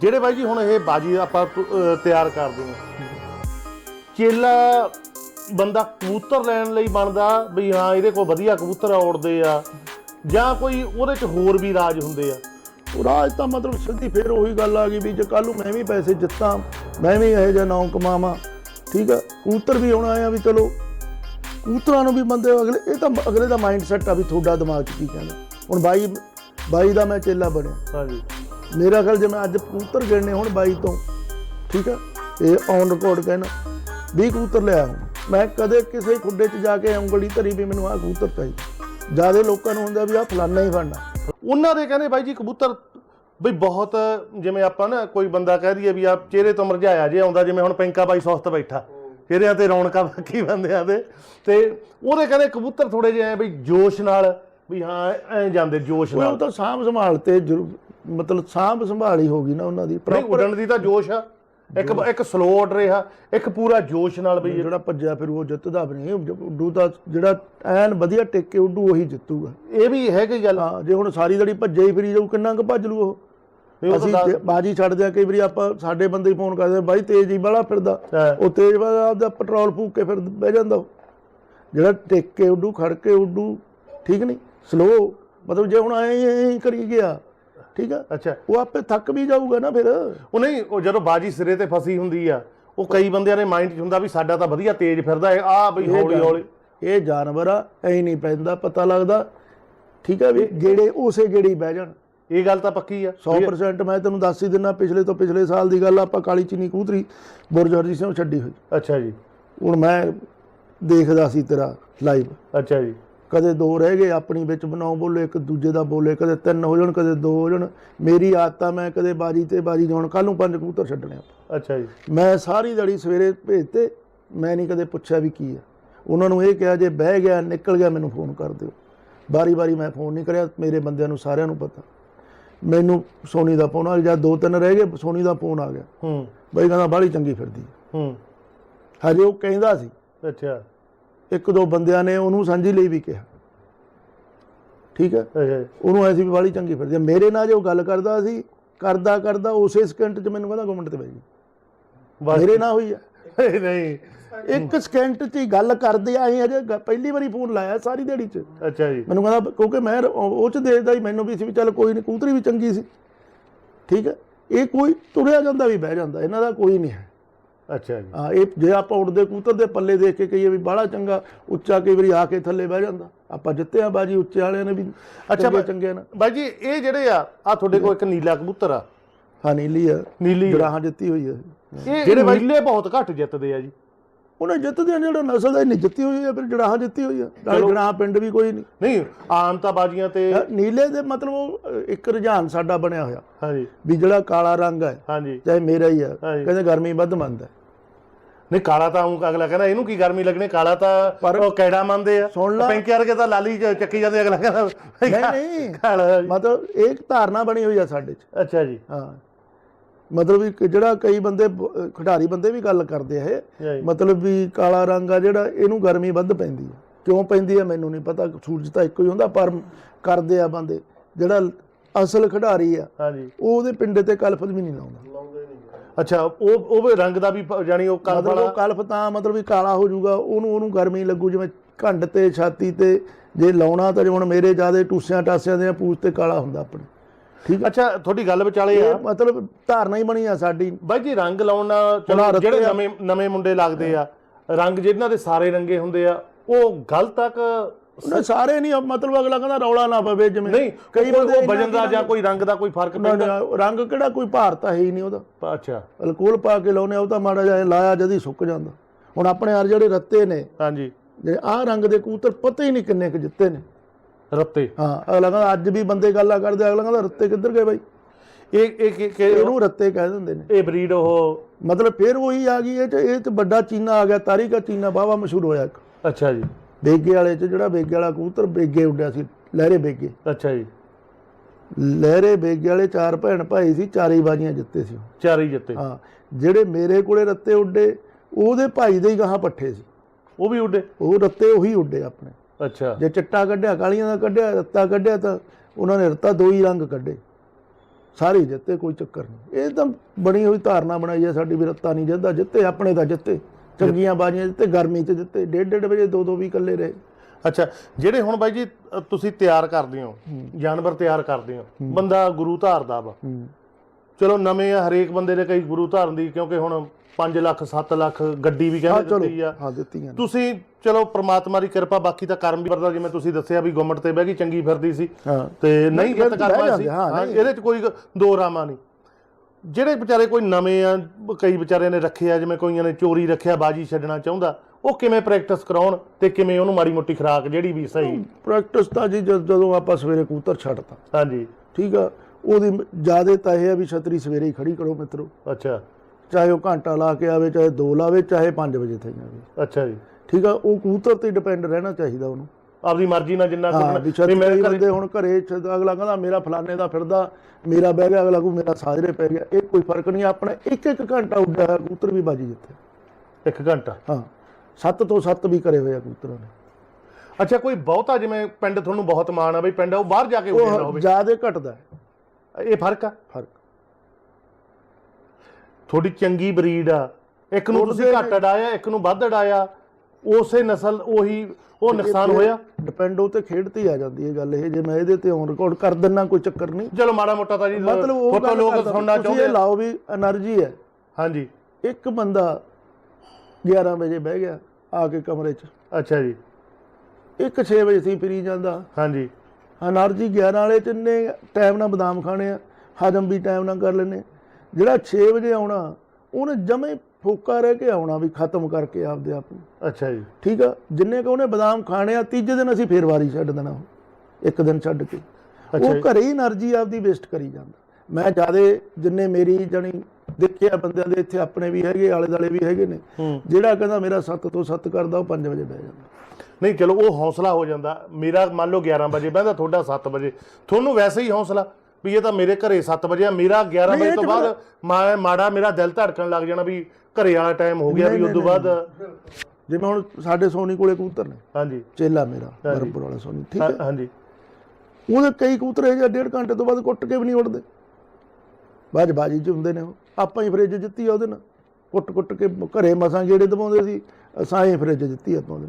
ਜਿਹੜੇ ਬਾਈ ਜੀ ਹੁਣ ਇਹ ਬਾਜੀ ਆਪਾਂ ਅਹ ਤਿਆਰ ਕਰਦੇ ਹਾਂ। ਚੇਲਾ ਬੰਦਾ ਕਬੂਤਰ ਲੈਣ ਲਈ ਬਣਦਾ ਵੀ ਹਾਂ ਇਹਦੇ ਕੋਲ ਵਧੀਆ ਕਬੂਤਰ ਉੜਦੇ ਆ ਜਾਂ ਕੋਈ ਉਹਦੇ ਚ ਹੋਰ ਵੀ ਰਾਜ ਹੁੰਦੇ ਆ। ਉਹ ਰਾਜ ਤਾਂ ਮਤਲਬ ਸਿੱਧੀ ਫੇਰ ਉਹੀ ਗੱਲ ਆ ਗਈ ਵੀ ਜੇ ਕੱਲ ਨੂੰ ਮੈਂ ਵੀ ਪੈਸੇ ਜਿੱਤਾਂ ਮੈਂ ਵੀ ਇਹੋ ਜਿਹਾ ਨਾਮ ਕਮਾਵਾਂ ਠੀਕ ਆ? ਕਬੂਤਰ ਵੀ ਆਉਣਾ ਆ ਵੀ ਚਲੋ ਕਬੂਤਰਾਂ ਨੂੰ ਵੀ ਬੰਦੇ ਅਗਲੇ ਇਹ ਤਾਂ ਅਗਲੇ ਦਾ ਮਾਈਂਡ ਸੈਟ ਆ ਵੀ ਤੁਹਾਡਾ ਦਿਮਾਗ 'ਚ ਕੀ ਕਹਿੰਦਾ ਹੁਣ ਬਾਈ ਬਾਈ ਦਾ ਮੈਂ ਚੇਲਾ ਬਣਿਆ। ਹਾਂਜੀ। ਮੇਰਾ ਖਿਆਲ ਜੇ ਮੈਂ ਅੱਜ ਕਬੂਤਰ ਗਿਣਨੇ ਹੁਣ ਬਾਈ ਤੋਂ ਠੀਕ ਆ? ਇਹ ਔਨ ਰਿਕਾਰਡ ਕਹਿਣਾ 20 ਕਬੂਤਰ ਲਿਆ ਮੈਂ ਕਦੇ ਕਿਸੇ ਖੁੱਡੇ 'ਚ ਜਾ ਕੇ ਉਂਗਲੀ ਧਰੀ ਵੀ ਮੈਨੂੰ ਆਹ ਕਬੂਤਰ ਚਾਹੀਦਾ। ਜਿਆਦੇ ਲੋਕਾਂ ਨੂੰ ਹੁੰਦਾ ਵੀ ਆਹ ਫਲਾਨਾ ਹੀ ਫੜਨਾ। ਉਹਨਾਂ ਦੇ ਕਹਿੰਦੇ ਬਾਈ ਜੀ ਕਬੂਤਰ ਬਈ ਬਹੁਤ ਜਿਵੇਂ ਆਪਾਂ ਨਾ ਕੋਈ ਬੰਦਾ ਕਹਿ ਦਈਏ ਵੀ ਆ ਚਿਹਰੇ ਤੋਂ ਮਰਝਾਇਆ ਜੇ ਆਉਂਦਾ ਜਿਵੇਂ ਹੁਣ ਪਿੰਕਾ ਬਾਈ ਸੌਸਤ ਬੈਠਾ। ਚਿਹਰਿਆਂ ਤੇ ਰੌਣਕਾਂ ਬਾਕੀ ਬੰਦਿਆਂ ਦੇ। ਤੇ ਉਹਦੇ ਕਹਿੰਦੇ ਕਬੂਤਰ ਥੋੜੇ ਜਿਹੇ ਐ ਬਈ ਜੋਸ਼ ਨਾਲ ਵੀ ਹਾਂ ਐ ਜਾਂਦੇ ਜੋਸ਼ ਉਹ ਨਾਲ। ਤਾਂ ਸਾਂਭ ਸੰਭਾਲ ਤੇ ਮਤਲਬ ਸਾਂਭ ਸੰਭਾਲ ਹੀ ਹੋ ਗਈ ਨਾ ਉਹਨਾਂ ਦੀ ਨਹੀਂ ਪ੍ਰੋਪਰ ਉੱਡਣ ਦੀ ਤਾਂ ਜੋਸ਼ ਆ। ਇੱਕ ਇੱਕ ਸਲੋ ਆਰਡਰ ਰਿਹਾ ਇੱਕ ਪੂਰਾ ਜੋਸ਼ ਨਾਲ ਬਈ ਜਿਹੜਾ ਭੱਜਿਆ ਫਿਰ ਉਹ ਜਿੱਤਦਾ ਵੀ ਨਹੀਂ ਉੱਡੂ ਤਾਂ ਜਿਹੜਾ ਐਨ ਵਧੀਆ ਟਿਕ ਕੇ ਉੱਡੂ ਉਹੀ ਜਿੱਤੂਗਾ। ਇਹ ਵੀ ਹੈਗੀ ਗੱਲ? ਹਾਂ ਜੇ ਹੁਣ ਸਾਰੀ ਦੜੀ ਭੱਜੇ ਹੀ ਫਿਰੀ ਜਾਊ ਕਿੰਨਾ ਕੁ ਭੱਜ ਲੂ ਉਹ? ਨਹੀਂ, ਉਹ ਤਾਂ ਅਸੀਂ ਦੱਸ- ਬਾਜੀ ਛੱਡਦੇ ਆ ਕਈ ਵਾਰੀ ਆਪਾਂ ਸਾਡੇ ਬੰਦੇ ਫੋਨ ਕਰਦੇ ਆ, ਬਾਈ ਤੇਜ਼ ਹੀ ਬੜਾ ਫਿਰਦਾ। ਹਾਂ। ਉਹ ਤੇਜ਼ ਵਾਲਾ ਆਪਦਾ ਪੈਟਰੋਲ ਫੂਕ ਕੇ ਫਿਰ ਬਹਿ ਜਾਂਦਾ ਉਹ। ਜਿਹੜਾ ਟਿਕ ਕੇ ਉੱਡੂ ਖੜ ਕੇ ਉੱਡੂ ਠੀਕ ਨਹੀਂ? ਸਲੋ ਮਤਲਬ ਜੇ ਹੁਣ ਐਂ ਐਂ ਕਰੀ ਗਿਆ ਠੀਕ ਆ? ਅੱਛਾ। ਉਹ ਆਪੇ ਥੱਕ ਵੀ ਜਾਊਗਾ ਨਾ ਫਿਰ। ਉਹ ਨਹੀਂ ਉਹ ਜਦੋਂ ਬਾਜੀ ਸਿਰੇ ਤੇ ਫਸੀ ਹੁੰਦੀ ਆ ਉਹ ਕਈ ਬੰਦਿਆਂ ਦੇ ਮਾਈਂਡ 'ਚ ਹੁੰਦਾ ਵੀ ਸਾਡਾ ਤਾਂ ਵਧੀਆ ਤੇਜ਼ ਫਿਰਦਾ ਹੈ ਆ ਬਈ ਹੌਲੀ ਹੌਲੀ। ਇਹ ਜਾਨਵਰ ਆ ਐ ਨਹੀਂ ਪੈਂਦਾ ਪਤਾ ਲੱਗਦਾ। ਠੀਕ ਆ ਵੀ ਗੇੜੇ ਉਸੇ ਗੇੜੇ ਹੀ ਬਹਿ ਜਾਣ। ਇਹ ਗੱਲ ਤਾਂ ਪੱਕੀ ਆ। 100% ਮੈਂ ਤੈਨੂੰ ਦੱਸ ਹੀ ਦਿੰਨਾ ਪਿਛਲੇ ਤੋਂ ਪਿਛਲੇ ਸਾਲ ਦੀ ਗੱਲ ਆਪਾਂ ਕਾਲੀ ਚੀਨੀ ਕੂਤਰੀ ਬੁਰਜ ਹਰਜੀ ਸਿੰਘ ਛੱਡੀ ਹੋਈ। ਅੱਛਾ ਜੀ। ਹੁਣ ਮੈਂ ਦੇਖਦਾ ਸੀ ਤੇਰਾ ਲਾਈਵ ਅੱਛਾ ਜੀ। ਕਦੇ ਦੋ ਰਹਿ ਗਏ ਆਪਣੀ ਵਿੱਚ ਬਣਾਉ ਬੋਲੇ ਇੱਕ ਦੂਜੇ ਦਾ ਬੋਲੇ ਕਦੇ ਤਿੰਨ ਹੋ ਜਾਣ ਕਦੇ ਦੋ ਹੋ ਜਾਣ। ਮੇਰੀ ਆਦਤ ਆ ਮੈਂ ਕਦੇ ਬਾਜੀ ਤੇ ਬਾਜੀ ਜਾਣ ਕੱਲ ਨੂੰ ਪੰਜ ਕਬੂਤਰ ਛੱਡਣੇ ਆਪਾਂ ਅੱਛਾ ਜੀ। ਮੈਂ ਸਾਰੀ ਦੜੀ ਸਵੇਰੇ ਭੇਜਤੇ ਮੈਂ ਨਹੀਂ ਕਦੇ ਪੁੱਛਿਆ ਵੀ ਕੀ ਆ। ਉਹਨਾਂ ਨੂੰ ਇਹ ਕਿਹਾ ਜੇ ਬਹਿ ਗਿਆ ਨਿਕਲ ਗਿਆ ਮੈਨੂੰ ਫੋਨ ਕਰ ਦਿਓ। ਬਾਰੀ ਬਾਰੀ ਮੈਂ ਫੋਨ ਨਹੀਂ ਕਰਿਆ ਮੇਰੇ ਬੰਦਿਆਂ ਨੂੰ ਸਾਰਿਆਂ ਨੂੰ ਪਤਾ। ਮੈਨੂੰ ਸੋਨੀ ਦਾ ਫੋਨ ਆ ਗਿਆ ਦੋ ਤਿੰਨ ਰਹਿ ਗਏ ਸੋਨੀ ਦਾ ਫੋਨ ਆ ਗਿਆ। ਹੂੰ। ਬਈ ਕਹਿੰਦਾ ਬਾਹਲੀ ਚੰਗੀ ਫਿਰਦੀ। ਹੂੰ। ਹਜੇ ਉਹ ਕਹਿੰਦਾ ਸੀ। ਅੱਛਾ। ਇੱਕ ਦੋ ਬੰਦਿਆਂ ਨੇ ਉਹਨੂੰ ਸਾਂਝੀ ਲਈ ਵੀ ਕਿਹਾ। ਠੀਕ ਹੈ। ਉਹਨੂੰ ਐਸੀ ਵੀ ਬਾਹਲੀ ਚੰਗੀ ਫਿਰਦੀ ਆ। ਮੇਰੇ ਨਾਲ ਜੋ ਗੱਲ ਕਰਦਾ ਸੀ ਕਰਦਾ ਕਰਦਾ ਉਸੇ ਸਕਿੰਟ 'ਚ ਮੈਨੂੰ ਕਹਿੰਦਾ ਗਵਰਨਮੈਂਟ ਤੇ ਬੈ ਜੀ ਮੇਰੇ ਨਾਲ ਹੋਈ ਆ। ਨਹੀਂ ਇੱਕ ਸਕਿੰਟ 'ਚ ਹੀ ਗੱਲ ਕਰਦੇ ਆਏ ਅਜੇ ਗ- ਪਹਿਲੀ ਵਾਰੀ ਫੋਨ ਲਾਇਆ ਸਾਰੀ ਦਿਹਾੜੀ 'ਚ। ਅੱਛਾ ਜੀ। ਮੈਨੂੰ ਕਹਿੰਦਾ ਕਿਉਂਕਿ ਮੈਂ ਉਹ ਉਹ 'ਚ ਦੇਖਦਾ ਹੀ ਮੈਨੂੰ ਵੀ ਸੀ ਵੀ ਚੱਲ ਕੋਈ ਨਹੀਂ ਕੂਤਰੀ ਵੀ ਚੰਗੀ ਸੀ। ਠੀਕ ਹੈ? ਇਹ ਕੋਈ ਤੁਰਿਆ ਜਾਂਦਾ ਵੀ ਬਹਿ ਜਾਂਦਾ ਇਹਨਾਂ ਦਾ ਕੋਈ ਨਹੀਂ ਹੈ। ਅੱਛਾ ਜੀ। ਹਾਂ ਇਹ ਜੇ ਆਪਾਂ ਉੜਦੇ ਕੂਤਰ ਦੇ ਪੱਲੇ ਦੇਖ ਕੇ ਕਹੀਏ ਵੀ ਬਾਹਲਾ ਚੰਗਾ ਉੱਚਾ ਕਈ ਵਾਰੀ ਆ ਕੇ ਥੱਲੇ ਬਹਿ ਜਾਂਦਾ। ਆਪਾਂ ਜਿੱਤੇ ਆ ਬਾਜੀ ਉੱਚੇ ਵਾਲਿਆਂ ਨੇ ਵੀ ਅੱਛਾ, ਚੰਗੇ ਨਾ ਬਾਈ ਜੀ ਇਹ ਜਿਹੜੇ ਆ ਆ ਤੁਹਾਡੇ ਕੋਲ ਇੱਕ ਨੀਲਾ ਕਬੂਤਰ ਆ। ਹਾਂ ਨੀਲੀ ਆ। ਨੀਲੀ ਜਰਾਹਾਂ ਜਿੱਤੀ ਹੋਈ ਆ। ਜਿਹੜੇ ਨੀਲੇ ਬਹੁਤ ਘੱਟ ਜਿੱਤਦੇ ਆ ਜੀ। ਉਹਨੇ ਜਿੱਤਦੇ ਆ ਜਿਹੜਾ ਨਸਲ ਦਾ ਨਹੀਂ ਜਿੱਤੀ ਹੋਈ ਆ ਫਿਰ ਜੜਾਹਾਂ ਜਿੱਤੀ ਹੋਈ ਆ। ਨਾਲੇ ਜੜਾਹਾਂ ਪਿੰਡ ਵੀ ਕੋਈ ਨਹੀਂ। ਨਹੀਂ ਆਮ ਤਾਂ ਬਾਜੀਆਂ ਤੇ ਨੀਲੇ ਦੇ ਮਤਲਬ ਉਹ ਇੱਕ ਰੁਝਾਨ ਸਾਡਾ ਬਣਿਆ ਹੋਇਆ। ਹਾਂਜੀ। ਵੀ ਜਿਹੜਾ ਕਾਲਾ ਰੰਗ ਹੈ ਹਾਂਜੀ। ਚਾਹੇ ਮੇਰਾ ਹੀ ਆ। ਕਹਿੰਦੇ ਗਰਮੀ ਵੱਧ ਮੰਨਦਾ। ਨਹੀਂ ਕਾਲਾ ਤਾਂ ਉਹ ਅਗਲਾ ਕਹਿੰਦਾ ਇਹਨੂੰ ਕੀ ਗਰਮੀ ਲੱਗਣੀ ਕਾਲਾ ਤਾਂ ਉਹ ਕੈੜਾ ਮੰਨਦੇ ਆ। ਸੁਣ ਲਾ। ਪੈਂਕੇ ਵਰਗੇ ਤਾਂ ਲਾਲੀ ਚੱਕੀ ਜਾਂਦੇ ਅਗਲਾ ਕਹਿੰਦਾ ਨਹੀਂ ਨਹੀਂ। ਕਾਲਾ। ਮਤਲਬ ਇੱਕ ਧਾਰਨਾ ਬਣੀ ਹੋਈ ਆ ਸਾਡੇ 'ਚ। ਅੱਛਾ ਜੀ। ਹਾਂ। ਮਤਲਬ ਜਿਹੜਾ ਕਈ ਬੰਦੇ ਖਿਡਾਰੀ ਬੰਦੇ ਵੀ ਗੱਲ ਕਰਦੇ ਆ ਇਹ। ਜੀ। ਮਤਲਬ ਵੀ ਕਾਲਾ ਰੰਗ ਆ ਜਿਹੜਾ ਇਹਨੂੰ ਗਰਮੀ ਵੱਧ ਪੈਂਦੀ ਆ। ਕਿਉਂ ਪੈਂਦੀ ਆ ਮੈਨੂੰ ਨਹੀਂ ਪਤਾ ਸੂਰਜ ਤਾਂ ਇੱਕੋ ਹੀ ਹੁੰਦਾ ਪਰ ਕਰਦੇ ਆ ਬੰਦੇ। ਜਿਹੜਾ ਅਸਲ ਖਿਡਾਰੀ ਆ ਹਾਂਜੀ। ਉਹ ਉਹਦੇ ਪਿੰਡੇ ਤੇ ਕਲਫ ਵੀ ਨਹੀਂ ਲਾਉਂਦਾ। ਅੱਛਾ ਉਹ ਉਹ ਵੀ ਰੰਗ ਦਾ ਵੀ ਜਾਣੀ ਉਹ ਕਲ ਮਤਲਬ ਉਹ ਕਲਫ ਤਾਂ ਮਤਲਬ ਵੀ ਕਾਲਾ ਹੋ ਜਾਊਗਾ ਉਹਨੂੰ ਉਹਨੂੰ ਗਰਮੀ ਲੱਗੂ ਜਿਵੇਂ ਘੰਡ ਤੇ ਛਾਤੀ ਤੇ ਜੇ ਲਾਉਣਾ ਤਾਂ ਜਿਵੇਂ ਹੁਣ ਮੇਰੇ ਜਿਆਦੇ ਟੂਸਿਆਂ ਟਾਸਿਆਂ ਦੇ ਪੂਛ ਤੇ ਕਾਲਾ ਹੁੰਦਾ ਆਪਣੇ। ਠੀਕ ਅੱਛਾ ਤੁਹਾਡੀ ਗੱਲ ਵਿਚਾਲੇ ਆ। ਮਤਲਬ ਧਾਰਨਾ ਹੀ ਬਣੀ ਆ ਸਾਡੀ। ਬਾਈ ਜੀ ਰੰਗ ਲਾਉਣ ਨਾਲ ਚਲੋ ਹੁਣ ਜਿਹੜੇ ਆ। ਨਵੇਂ ਨਵੇਂ ਮੁੰਡੇ ਲੱਗਦੇ ਆ ਰੰਗ ਜਿਹਨਾਂ ਦੇ ਸਾਰੇ ਰੰਗੇ ਹੁੰਦੇ ਆ ਉਹ ਗਲਤ ਤੱਕ ਨਾ ਸਾਰੇ ਨਹੀਂ ਮਤਲਬ ਅਗਲਾ ਕਹਿੰਦਾ ਰੌਲਾ ਨਾ ਪਵੇ ਜਿਵੇਂ ਨਹੀਂ ਕਈ ਬੰਦੇ ਉਹ ਵਜਨ ਦਾ ਜਾਂ ਕੋਈ ਰੰਗ ਦਾ ਕੋਈ ਫ਼ਰਕ ਪੈਂਦਾ? ਰੰਗ ਕਿਹੜਾ ਕੋਈ ਭਾਰਤਾ ਹੈ ਹੀ ਨਹੀਂ ਉਹਦਾ। ਅੱਛਾ। ਅਲਕੋਹਲ ਪਾ ਕੇ ਲਾਉਨੇ ਉਹ ਤਾਂ ਮਾੜਾ ਜਿਹਾ ਲਾਇਆ ਜਦੀ ਸੁੱਕ ਜਾਂਦਾ। ਹੁਣ ਆਪਣੇ ਯਾਰ ਜਿਹੜੇ ਰੱਤੇ ਨੇ ਹਾਂਜੀ। ਜੇ ਆਹ ਰੰਗ ਦੇ ਕਬੂਤਰ ਪਤਾ ਹੀ ਨਹੀਂ ਕਿੰਨੇ ਕੁ ਜਿੱਤੇ ਨੇ। ਰੱਤੇ? ਹਾਂ ਅਗਲਾ ਕਹਿੰਦਾ ਅੱਜ ਵੀ ਬੰਦੇ ਗੱਲਾਂ ਕਰਦੇ ਅਗਲਾ ਕਹਿੰਦਾ ਰੱਤੇ ਕਿੱਧਰ ਗਏ ਬਾਈ? ਇਹ ਇਹ ਕਿ- ਇਹਨੂੰ ਰੱਤੇ ਕਹਿ ਦਿੰਦੇ ਨੇ। ਇਹ ਬਰੀਡ ਉਹ ਮਤਲਬ ਫਿਰ ਉਹੀ ਆ ਗਈ ਇਹ ਚ ਇਹ ਚ ਵੱਡਾ ਚੀਨਾ ਆ ਗਿਆ ਤਾਰੀਕਾ ਚੀਨਾ ਬਾਵਾ ਮਸ਼ਹੂਰ ਹੋਇਆ ਇੱਕ। ਅੱਛਾ ਜੀ। ਬੇਗੇ ਵਾਲੇ ਚ ਜਿਹੜਾ ਬੇਗੇ ਵਾਲਾ ਕਬੂਤਰ ਬੇਗੇ ਉੱਡਿਆ ਸੀ ਲਹਿਰੇ ਬੇਗੇ। ਅੱਛਾ ਜੀ। ਲਹਿਰੇ ਬੇਗੇ ਵਾਲੇ ਚਾਰ ਭੈਣ ਭਾਈ ਸੀ ਚਾਰੇ ਬਾਜੀਆਂ ਜਿੱਤੇ ਸੀ। ਚਾਰ ਜਿੱਤੇ। ਹਾਂ ਜਿਹੜੇ ਮੇਰੇ ਕੋਲੇ ਰੱਤੇ ਉੱਡੇ ਉਹਦੇ ਭਾਈ ਦੇ ਹੀ ਗਾਹਾਂ ਪੱਠੇ ਸੀ। ਉਹ ਵੀ ਉੱਡੇ? ਉਹ ਰੱਤੇ ਉਹੀ ਉੱਡੇ ਆਪਣੇ। ਅੱਛਾ। ਜੇ ਚਿੱਟਾ ਕੱਢਿਆ ਕਾਲੀਆਂ ਦਾ ਕੱਢਿਆ ਰੱਤਾ ਕੱਢਿਆ ਤਾਂ ਉਹਨਾਂ ਨੇ ਰੱਤਾ ਦੋ ਹੀ ਰੰਗ ਕੱਢੇ। ਸਾਰੇ ਜਿੱਤੇ ਕੋਈ ਚੱਕਰ ਨਹੀਂ। ਇਹ ਤਾਂ ਬਣੀ ਹੋਈ ਧਾਰਨਾ ਬਣਾਈ ਹੈ ਸਾਡੀ ਵੀ ਰੱਤਾ ਨਹੀਂ ਜਿੱਤਦਾ ਜਿੱਤੇ ਆਪਣੇ ਤਾਂ ਜਿੱਤੇ। ਚੰਗੀਆਂ ਬਾਜ਼ੀਆਂ ਜਿੱਤੇ ਗਰਮੀ 'ਚ ਡੇਢ ਡੇਢ ਵਜੇ ਦੋ ਦੋ ਵੀ ਇਕੱਲੇ ਰਹੇ। ਅੱਛਾ ਜਿਹੜੇ ਹੁਣ ਬਾਈ ਜੀ ਅ, ਤੁਸੀਂ ਤਿਆਰ ਕਰਦੇ ਹੋ ਜਾਨਵਰ ਤਿਆਰ ਕਰਦੇ ਹੋ ਬੰਦਾ ਗੁਰੂ ਧਾਰਦਾ ਵਾ। ਚਲੋ ਨਵੇਂ ਆ ਹਰੇਕ ਬੰਦੇ ਦੇ ਕਈ ਗੁਰੂ ਧਾਰਨ ਦੀ ਕਿਉਂਕਿ ਹੁਣ 5 ਲੱਖ 7 ਲੱਖ ਗੱਡੀ ਵੀ ਹਾਂ ਕਹਿੰਦੇ ਦਿੱਤੀ ਆ। ਹਾਂ ਦਿੱਤੀਆਂ ਨੇ। ਤੁਸੀਂ ਚਲੋ ਪ੍ਰਮਾਤਮਾ ਦੀ ਕਿਰਪਾ ਬਾਕੀ ਤਾਂ ਕਰਮ ਵੀ ਵਰਦਾ ਜਿਵੇਂ ਤੁਸੀਂ ਦੱਸਿਆ ਵੀ ਗਵਰਨਮੈਂਟ ਤੇ ਬਹਿ ਗਈ ਚੰਗੀ ਫਿਰਦੀ ਸੀ। ਹਾਂ। ਤੇ ਨਹੀਂ ਹਿੱਤ ਬਹਿ ਕਰਵਾ ਜਾਂਦੇ, ਸੀ ਹਾਂ, ਹਾਂ ਨਹੀਂ। ਇਹਦੇ 'ਚ ਕੋਈ ਦੋ ਰਾਮਾ ਨਹੀਂ। ਜਿਹੜੇ ਵਿਚਾਰੇ ਕੋਈ ਨਵੇਂ ਆ ਕਈ ਵਿਚਾਰਿਆਂ ਨੇ ਰੱਖਿਆ ਜਿਵੇਂ ਕੋਈਆਂ ਨੇ ਚੋਰੀ ਰੱਖਿਆ ਬਾਜੀ ਛੱਡਣਾ ਚਾਹੁੰਦਾ ਉਹ ਕਿਵੇਂ ਪ੍ਰੈਕਟਿਸ ਕਰਾਉਣ ਤੇ ਕਿਵੇਂ ਉਹਨੂੰ ਮਾੜੀ ਮੋਟੀ ਖੁਰਾਕ ਜਿਹੜੀ ਵੀ ਸਹੀ? ਪ੍ਰੈਕਟਿਸ ਤਾਂ ਜੀ ਜਦ- ਆਪਾਂ ਸਵੇਰੇ ਕਬੂਤਰ ਛੱਡਤਾ। ਹਾਂਜੀ। ਠੀਕ ਆ? ਉਹਦੀ ਜਿਆਦੇ ਤਾਂ ਇਹ ਆ ਵੀ ਛਤਰੀ ਸਵੇਰੇ ਹੀ ਖੜੀ ਕਰੋ ਮਿੱਤਰੋ। ਅੱਛਾ। ਚਾਹੇ ਉਹ ਘੰਟਾ ਲਾ ਕੇ ਆਵੇ ਚਾਹੇ 2 ਲਾਵੇ ਚਾਹੇ 5 ਵਜੇ ਤਾਈਂ ਆਵੇ। ਅੱਛਾ ਜੀ। ਠੀਕ ਆ? ਉਹ ਕਬੂਤਰ ਤੇ ਡਿਪੈਂਡ ਰਹਿਣਾ ਚਾਹੀਦਾ ਉਹਨੂੰ। ਆਪਦੀ ਮਰਜ਼ੀ ਨਾਲ ਜਿੰਨਾ ਕੁ ਵੀ ਮੇਰੇ ਘਰੇ ਹੁਣ ਘਰੇ ਅਗਲਾ ਕਹਿੰਦਾ ਮੇਰਾ ਫਲਾਣੇ ਦਾ ਫਿਰਦਾ ਮੇਰਾ ਬਹਿ ਗਿਆ ਅਗਲਾ ਕੋ ਮੇਰਾ ਸਾਜਰੇ ਪੈ ਗਿਆ। ਇਹ ਕੋਈ ਫ਼ਰਕ ਨਹੀਂ ਆਪਣਾ ਇੱਕ ਇੱਕ ਘੰਟਾ ਉੱਡਿਆ ਹੋਇਆ ਕਬੂਤਰ ਵੀ ਬਾਜੀ ਜਿੱਥੇ। ਇੱਕ ਘੰਟਾ? ਹਾਂ 7 ਤੋਂ 7 ਵੀ ਕਰੇ ਹੋਏ ਆ ਕਬੂਤਰਾਂ ਨੇ। ਅੱਛਾ ਕੋਈ ਬਹੁਤਾ ਜਿਵੇਂ ਪਿੰਡ ਤੁਹਾਨੂੰ ਬਹੁਤ ਮਾਣ ਆ ਬਈ ਪਿੰਡ ਉਹ ਬਾਹਰ ਜਾ ਕੇ ਹੋਵੇ। ਜਿਆਦੇ ਘਟਦਾ ਇਹ ਫ਼ਰਕ ਆ? ਫ਼ਰਕ। ਥੋੜੀ ਚੰਗੀ ਬਰੀਡ ਆ। ਇੱਕ ਨੂੰ ਤੁਸੀਂ ਘੱਟ ਅਡਾਇਆ ਇੱਕ ਨੂੰ ਵੱਧ ਅਡਾਇਆ ਉਸੇ ਨਸਲ ਉਹੀ ਉਹ ਨੁਕਸਾਨ ਹੋਇਆ। ਡਿਪੈਂਡ ਉਹ ਤੇ ਖੇਡ ਤੇ ਆ ਜਾਂਦੀ ਹੈ ਗੱਲ ਇਹ ਜੇ ਮੈਂ ਇਹਦੇ ਤੇ ਔਨ ਰਿਕਾਰਡ ਕਰ ਦਿੰਨਾ ਕੋਈ ਚੱਕਰ ਨਹੀਂ। ਚਲੋ ਮਾੜਾ ਮੋਟਾ ਤਾਂ ਜੀ ਮਤਲਬ ਉਹ ਲੋਕ ਸੁਣਨਾ ਚਾਹੁੰਦੇ ਆ। ਲਾਓ ਵੀ એનર્ਜੀ ਹੈ। ਹਾਂਜੀ। ਇੱਕ ਬੰਦਾ 11 ਵਜੇ ਬਹਿ ਗਿਆ ਆ ਕੇ ਕਮਰੇ 'ਚ। ਅੱਛਾ ਜੀ। ਇੱਕ 6 ਵਜੇ ਸੀ ਫਰੀ ਜਾਂਦਾ। ਹਾਂਜੀ। એનર્ਜੀ 11 ਵਾਲੇ ਤਿੰਨੇ ਟਾਈਮ ਨਾਲ ਬਦਾਮ ਖਾਣੇ ਆ ਹਜਮ ਵੀ ਟਾਈਮ ਨਾਲ ਕਰ ਲੈਨੇ ਜਿਹੜਾ 6 ਵਜੇ ਆਉਣਾ ਉਹਨੇ ਜਮੇ ਫੋਕਾ ਰਹਿ ਕੇ ਆਉਣਾ ਵੀ ਖਤਮ ਕਰਕੇ ਆਪਦੇ ਆਪ ਨੂੰ। ਅੱਛਾ ਜੀ। ਠੀਕ ਆ? ਜਿੰਨੇ ਕ ਉਹਨੇ ਬਦਾਮ ਖਾਣੇ ਆ ਤੀਜੇ ਦਿਨ ਅਸੀਂ ਫੇਰ ਵਾਰੀ ਛੱਡ ਦੇਣਾ। ਇੱਕ ਦਿਨ ਛੱਡ ਕੇ। ਉਹ ਘਰੇ ਹੀ એનર્ਜੀ ਆਪਦੀ ਵੇਸਟ ਕਰੀ ਜਾਂਦਾ। ਮੈਂ ਜ਼ਿਆਦਾ ਜਿੰਨੇ ਮੇਰੀ ਜਣੀ ਦੇਖਿਆ ਬੰਦਿਆਂ ਦੇ ਇੱਥੇ ਆਪਣੇ ਵੀ ਹੈਗੇ ਆਲੇ ਦਾਲੇ ਵੀ ਹੈਗੇ ਨੇ। ਜਿਹੜਾ ਕਹਿੰਦਾ ਮੇਰਾ 7 ਤੋਂ 7 ਕਰਦਾ ਉਹ 5 ਵਜੇ ਬਹਿ ਜਾਂਦਾ। ਨਹੀਂ ਚਲੋ ਉਹ ਹੌਸਲਾ ਹੋ ਜਾਂਦਾ। ਮੇਰਾ ਮੰਨ ਲਓ 11 ਵਜੇ ਬਹਿੰਦਾ ਤੁਹਾਡਾ 7 ਵਜੇ। ਤੁਹਾਨੂੰ ਵੈਸੇ ਹੀ ਹੌਸਲਾ। ਵੀ ਇਹ ਤਾਂ ਮੇਰੇ ਘਰੇ 7 ਵਜੇ ਆ ਮੇਰਾ 11 ਨਹੀਂ, ਵਜੇ ਤੋਂ ਬਾਅਦ ਮੈਂ ਮਾੜਾ ਮੇਰਾ ਦਿਲ ਧੜਕਣ ਲੱਗ ਜਾਣਾ ਵੀ ਘਰੇ ਵਾਲਾ ਟਾਈਮ ਹੋ ਗਿਆ ਵੀ ਉਸ ਤੋਂ ਬਾਅਦ। ਜਿਵੇਂ ਹੁਣ ਸਾਡੇ ਸੋਨੀ ਕੋਲੇ ਕਬੂਤਰ ਨੇ ਹਾਂਜੀ। ਚੇਲਾ ਮੇਰਾ ਬਰਮਪੁਰ ਵਾਲਾ ਸੋਨੀ ਠੀਕ ਹਾਂ- ਹਾਂਜੀ। ਉਹਦੇ ਕਈ ਕਬੂਤਰ ਇਹ ਡੇਢ ਘੰਟੇ ਤੋਂ ਬਾਅਦ ਕੁੱਟ ਕੇ ਵੀ ਨਹੀਂ ਉੱਡਦੇ। ਬਾਜ ਬਾਜੀ ਚ ਹੁੰਦੇ ਨੇ ਉਹ। ਆਪਾਂ ਹੀ ਫ੍ਰਿਜ ਜਿੱਤੀ ਆ ਉਹਦੇ ਨਾਲ। ਕੁੱਟ ਕੁੱਟ ਕੇ ਘਰੇ ਮਸਾਂ ਗੇੜੇ ਦਵਾਉਂਦੇ ਸੀ ਅਸਾਂ ਹੀ ਫ੍ਰਿਜ ਜਿੱਤੀ ਆਪਾਂ ਉਹਦੇ।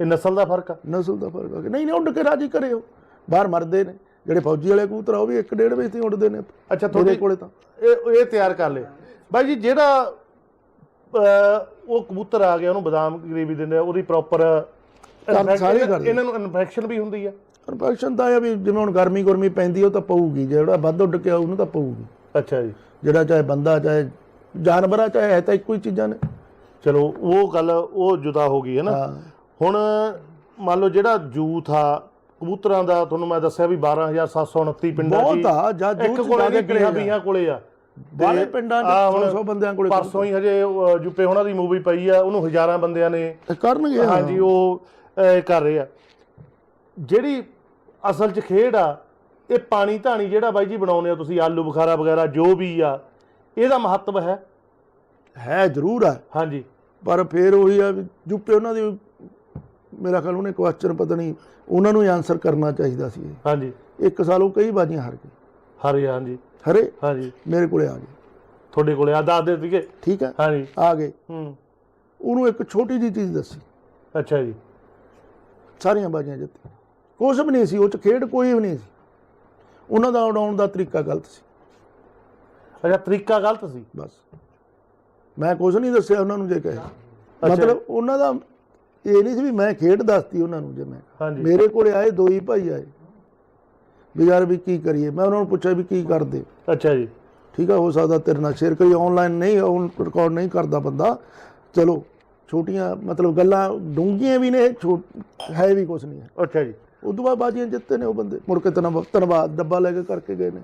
ਇਹ ਨਸਲ ਦਾ ਫ਼ਰਕ ਆ। ਨਸਲ ਦਾ ਫ਼ਰਕ ਆ। ਨਹੀਂ ਨਹੀਂ ਉੱਡ ਕੇ ਰਾਜੀ ਕਰੇ ਉਹ। ਬਾਹਰ ਮਰਦੇ ਨੇ। ਜਿਹੜੇ ਫੌਜੀ ਵਾਲੇ ਕਬੂਤਰ ਆ ਉਹ ਵੀ ਇੱਕ ਡੇਢ ਵਜੇ ਤੇ ਉੱਡਦੇ ਨੇ ਅੱਛਾ ਤੁਹਾਡੇ ਕੋਲੇ ਤਾਂ। ਇਹ ਇਹ ਤਿਆਰ ਕਰ ਲਏ। ਬਾਈ ਜੀ ਜਿਹੜਾ ਉਹ ਕਬੂਤਰ ਆ ਗਿਆ ਉਹਨੂੰ ਬਦਾਮ ਗਰੇਵੀ ਦਿੰਦੇ ਆ ਉਹਦੀ ਪ੍ਰੋਪਰ। ਇਹਨਾਂ ਨੂੰ ਇਨਫੈਕਸ਼ਨ ਵੀ ਹੁੰਦੀ ਆ? ਇਨਫੈਕਸ਼ਨ ਤਾਂ ਆ ਵੀ ਜਿਵੇਂ ਹੁਣ ਗਰਮੀ ਗਰਮੀ ਪੈਂਦੀ ਉਹ ਤਾਂ ਪਊਗੀ ਜਿਹੜਾ ਵੱਧ ਉੱਡ ਕੇ ਆਊ ਉਹਨੂੰ ਤਾਂ ਪਊਗੀ। ਅੱਛਾ ਜੀ। ਜਿਹੜਾ ਚਾਹੇ ਬੰਦਾ ਚਾਹੇ ਜਾਨਵਰ ਆ ਚਾਹੇ ਹੈ ਤਾਂ ਇੱਕੋ ਹੀ ਚੀਜ਼ਾਂ ਨੇ। ਚਲੋ ਉਹ ਗੱਲ ਉਹ ਜੁਦਾ ਹੋ ਗਈ ਹੈ ਨਾ। ਹੁਣ ਮੰਨ ਲਓ ਜਿਹੜਾ ਜੂਥ ਆ ਕਬੂਤਰਾਂ ਦਾ ਤੁਹਾਨੂੰ ਮੈਂ ਦੱਸਿਆ ਵੀ 12729 ਪਿੰਡਾਂ ਬਹੁਤ ਆ ਜਾਂ ਇੱਕ ਕੋਲੇ ਨਹੀਂ ਵੀਹਾਂ ਕਰੇਗਾ। ਵੀਹਾਂ ਕੋਲੇ ਆ। ਬਾਹਲੇ ਤੇ ਪਿੰਡਾਂ 'ਚ 100 ਬੰਦਿਆਂ ਕੋਲੇ ਪਰਸੋਂ ਹੀ ਹਜੇ ਜੁੱਪੇ ਹੋਣਾ ਦੀ ਮੂਵੀ ਪਈ ਆ ਉਹਨੂੰ ਹਜ਼ਾਰਾਂ ਬੰਦਿਆਂ ਨੇ ਕਰਨਗੇ। ਹਾਂਜੀ ਉਹ ਕਰ ਰਹੇ ਆ। ਜਿਹੜੀ ਅਸਲ 'ਚ ਖੇਡ ਆ ਇਹ ਪਾਣੀ ਧਾਣੀ ਜਿਹੜਾ ਬਾਈ ਜੀ ਬਣਾਉਂਦੇ ਆ ਤੁਸੀਂ ਆਲੂ ਬੁਖਾਰਾ ਵਗੈਰਾ ਜੋ ਵੀ ਆ ਇਹਦਾ ਮਹੱਤਵ ਹੈ। ਹੈ ਜ਼ਰੂਰ ਆ ਹਾਂਜੀ। ਪਰ ਫਿਰ ਉਹੀ ਆ ਵੀ ਜੁੱਪੇ ਉਹਨਾਂ ਦੀ ਮੇਰਾ ਖਿਆਲ ਉਹਨੇ ਕੁਐਸਚਨ ਪਤਾ ਨਹੀਂ ਉਹਨਾਂ ਨੂੰ ਆਨਸਰ ਕਰਨਾ ਚਾਹੀਦਾ ਸੀ। ਹਾਂਜੀ। ਇੱਕ ਸਾਲ ਉਹ ਕਈ ਬਾਜੀਆਂ ਹਾਰ ਗਏ। ਹਰੇ ਹਾਂਜੀ। ਹਰੇ? ਹਾਂਜੀ। ਮੇਰੇ ਕੋਲੇ ਆ ਗਏ। ਤੁਹਾਡੇ ਕੋਲੇ ਆ ਦੱਸਦੇ ਸੀਗੇ? ਠੀਕ ਹੈ? ਹਾਂਜੀ। ਆ ਗਏ। ਹੂੰ। ਉਹਨੂੰ ਇੱਕ ਛੋਟੀ ਜੀ ਚੀਜ਼ ਦੱਸੀ। ਅੱਛਾ ਜੀ। ਸਾਰੀਆਂ ਬਾਜੀਆਂ ਜਿੱਤੀ ਕੁਛ ਵੀ ਨਹੀਂ ਸੀ ਉਹ ਚ ਖੇਡ ਕੋਈ ਵੀ ਨਹੀਂ ਸੀ। ਉਹਨਾਂ ਦਾ ਉਡਾਉਣ ਦਾ ਤਰੀਕਾ ਗਲਤ ਸੀ। ਅੱਛਾ ਤਰੀਕਾ ਗਲਤ ਸੀ? ਬਸ। ਮੈਂ ਕੁਝ ਨਹੀਂ ਦੱਸਿਆ ਉਹਨਾਂ ਨੂੰ ਜੇ ਕਹੇ। ਮਤਲਬ ਉਹਨਾਂ ਦਾ ਇਹ ਨਹੀਂ ਸੀ ਵੀ ਮੈਂ ਖੇਡ ਦੱਸਤੀ ਉਹਨਾਂ ਨੂੰ ਜੇ ਮੈਂ ਮੇਰੇ ਕੋਲੇ ਆਏ ਦੋ ਹੀ ਭਾਈ ਆਏ। ਵੀ ਯਾਰ ਵੀ ਕੀ ਕਰੀਏ? ਮੈਂ ਉਹਨਾਂ ਨੂੰ ਪੁੱਛਿਆ ਵੀ ਕੀ ਕਰਦੇ? ਅੱਛਾ ਜੀ। ਠੀਕ ਆ ਹੋ ਸਕਦਾ ਤੇਰੇ ਨਾਲ ਸ਼ੇਅਰ ਕਰੀ ਆਨਲਾਈਨ ਨਹੀਂ ਰਿਕਾਰਡ ਨਹੀਂ ਕਰਦਾ ਬੰਦਾ। ਚਲੋ ਛੋਟੀਆਂ ਮਤਲਬ ਗੱਲਾਂ ਡੂੰਘੀਆਂ ਵੀ ਨੇ ਹੈ ਵੀ ਕੁਝ ਨਹੀਂ ਹੈ। ਅੱਛਾ ਜੀ। ਉਦੋਂ ਬਾਅਦ ਬਾਜੀਆਂ ਜਿੱਤੇ ਨੇ ਉਹ ਬੰਦੇ। ਮੁੜ ਕੇ ਧੰਨਵਾ- ਧੰਨਵਾਦ ਡੱਬਾ ਲੈ ਕੇ ਕਰਕੇ ਗਏ ਨੇ।